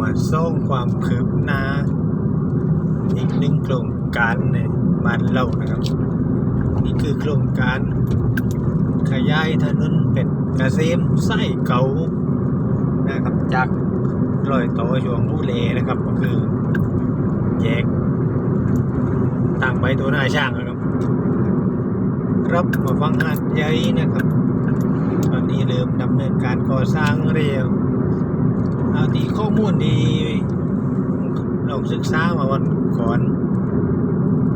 มาส่งความคืบหน้าอีกหนึ่งโครงการในบ้านเรานะครับ นี่คือโครงการขยายถนนเป็นเกษมไส้เก่านะครับจากรอยต่อช่วงผู้เลนะครับ ก็คือแยกต่างไปตัวหน้าช่างนะครับ รับมาฟังหาดใหญ่นะครับ ตอนนี้เริ่มดำเนินการก่อสร้างเร็ว เอาที่ข้อมูลดีเราศึกษามาวันก่อน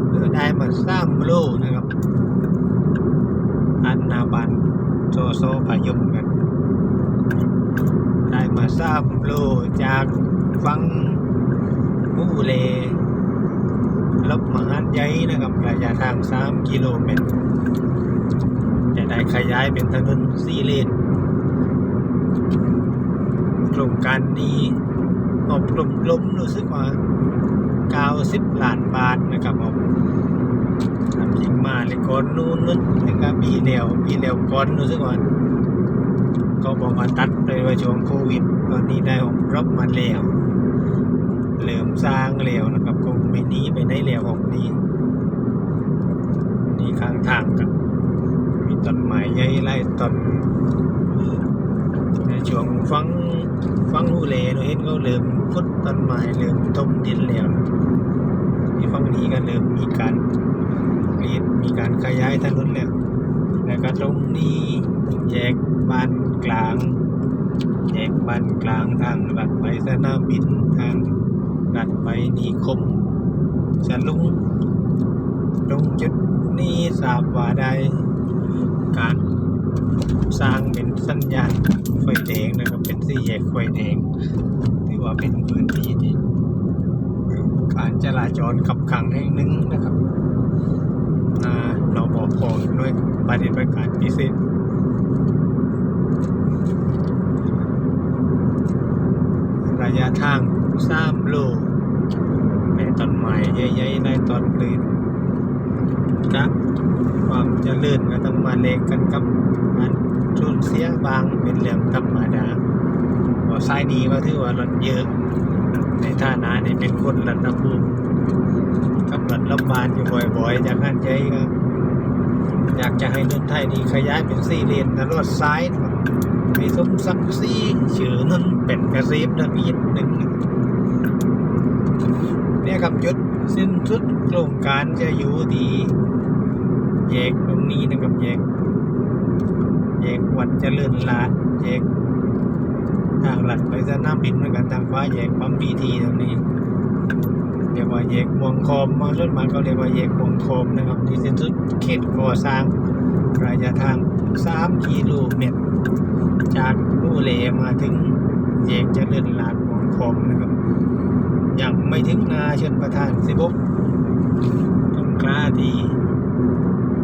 เือได้มาสร้างโลนะครับ อันนาบันโซโซพยมกันได้มาสร้างโลจากฟังมูเลลบมหันใหญ่นะครับระยะทาง 3 กิโลเมตรจะได้ขยายเป็นถนนสี่เลน โครงการนี้อบรมล้มรู้สึกว่า90ล้านบาทนะครับผมทำจริงมาเลยก่อนนู้นนู้นแล้วก็ปีเดียวปีเดียวก่อนรู้สึกว่าก็บอกว่าตัดเลยว่าช่วงโควิดตอนนี้ได้อบรมมาแล้วเริ่มสร้างแล้วนะครับคงไม่นี้ไปได้แล้วของนี้ นี่ข้างทางกันมีต้นไม้ใหญ่ไล่ต้น ช่วงฟังฟังหูเลเราเห็นเขาเริ่มพุดต้นไม้เริ่มต้มดินแล้วที่ฟังนี้ก็เริ่มมีการเปลี่ยนมีการขยายถนนแล้วแล้วก็ตรงนี้แยกบ้านกลางแยกบ้านกลางทางลัดไปสนามบินทางลัดไปนิคมสลุงตรงจุดนี้ทราบว่าได้การ สร้างเป็นสัญญาณไฟแดงนะครับ เป็นสี่แยกไฟแดงถือว่าเป็นพื้นที่ที่การจราจรขับขังแห่งหนึ่งนะครับเราบอกพอด้วยปฏิบัติการพิเศษระยะทางสามโลในต้นไม้ใหญ่ๆในต้นเลย ครับความเจริญก็ต้องมาเลกกันกับการสูญเสียบางเป็นเรื่องธรรมดาพอสายนี้ก็ถือว่ารถเยอะ ในฐานะนี่เป็นคนรัฐภูมิกับรถรับบานอยู่บ่อยๆจากนั้นใจก็อยากจะให้รถไทยนี่ขยายเป็นสี่เลนนะรถซ้ายมีสมศักดิ์ศรีชื่อนั่นเป็นกระซีบนะมีหนึ่ง เนี่ยครับยุดสิ้นสุดโครงการจะอยู่ที่แยกตรงนี้นะครับแยกแยกวัดเจริญลาดแยกทางหลัดไปสนามบินเหมือนกันทางฟ้าแยกปั๊มบีทีตรงนี้เรียกว่าแยกมวงคอมมาส่วนมากเขาเรียกว่าแยกมวงคอมนะครับ ที่สิ้นสุดเขตก่อสร้างระยะทาง 3 กิโลเมตร จากลู่เลมาถึงแยกเจริญลาด มวงคมนะครับยังไม่ถึงนาเชิญประธานสิบกต้องกล้าที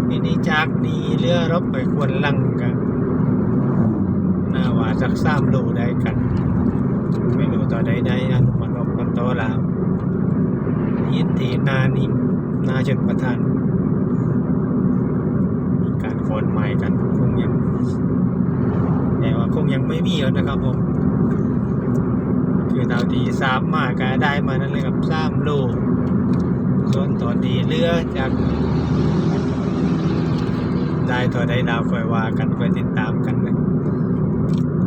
ทีนี้จากนี้เรือรบไปควนลังกันน่าว่าสักสามโลได้กัน ไม่รู้ต่อใดใดอนุมันออกกันต่อแล้วยินทีนานี้นาเชิญประธานมีการขนใหม่กันคงยังแต่ว่าคงยังไม่มีแล้วนะครับผม คือเท่าที่ทราบมาก็ได้มานั่นเลยกับสามโลส่วนตอนนี้เรือจากได้ตัวได้ดาวคอยว่ากันคอยติดตามกันนะ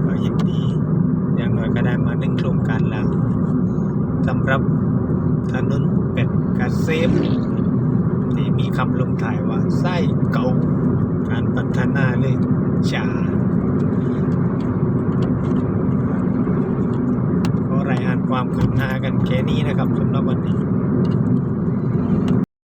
ก็ยินดีอย่างน้อยก็ได้มาหนึ่งโครงการแล้วสำหรับถนนเป็ดกเกษมที่มีคำลงท้ายว่าไส้เก่าการพัฒนาเลยจ่าขอรายงาน ความคืบหน้ากันแค่นี้นะครับสำหรับวันนี้